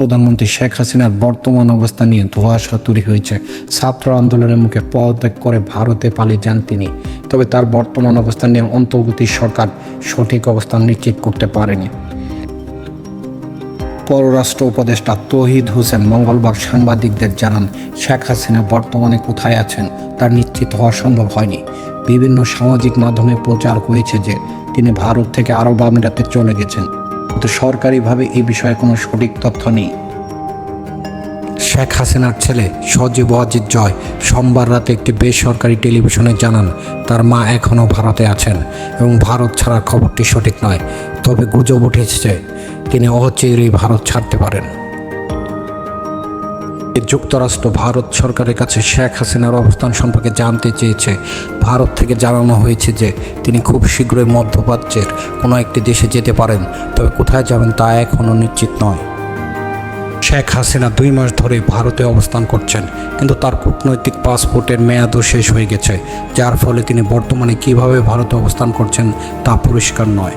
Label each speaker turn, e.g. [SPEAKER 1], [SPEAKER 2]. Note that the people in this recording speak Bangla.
[SPEAKER 1] প্রধানমন্ত্রী শেখ হাসিনার বর্তমান অবস্থা নিয়ে ধোঁয়াশা তৈরি হয়েছে। ছাত্র আন্দোলনের মুখে পদত্যাগ করে ভারতে পালিয়ে যান তিনি। তবে তার বর্তমান অবস্থা নিয়ে অন্তর্বর্তী সরকার সঠিক অবস্থান নিশ্চিত করতে পারেনি। পররাষ্ট্র উপদেষ্টা তহিদ হোসেন মঙ্গলবার সাংবাদিকদের জানান, শেখ হাসিনা বর্তমানে কোথায় আছেন তা নিশ্চিত হওয়া সম্ভব হয়নি। বিভিন্ন সামাজিক মাধ্যমে প্রচার হয়েছে যে তিনি ভারত থেকে আরব আমিরাতে চলে গেছেন। কিন্তু সরকারিভাবে এই বিষয়ে কোনো সঠিক তথ্য নেই। শেখ হাসিনার ছেলে সজীব ওয়াজিদ জয় সোমবার রাতে একটি বেসরকারি টেলিভিশনে জানান, তার মা এখনও ভারতে আছেন এবং ভারত ছাড়ার খবরটি সঠিক নয়, তবে গুজব উঠেছে তিনি অচিরেই ভারত ছাড়তে পারেন। যুক্তরাষ্ট্র, ভারত সরকারের কাছে শেখ হাসিনার অবস্থান সম্পর্কে জানতে চেয়েছে। ভারত থেকে জানানো হয়েছে যে, তিনি খুব শীঘ্রই মধ্যপ্রাচ্যের কোনো একটি দেশে যেতে পারেন, তবে কোথায় যাবেন তা এখনও নিশ্চিত নয়। শেখ হাসিনা দুই মাস ধরে ভারতে অবস্থান করছেন, কিন্তু তার কূটনৈতিক পাসপোর্টের মেয়াদও শেষ হয়ে গেছে, যার ফলে তিনি বর্তমানে কীভাবে ভারতে অবস্থান করছেন তা পরিষ্কার নয়।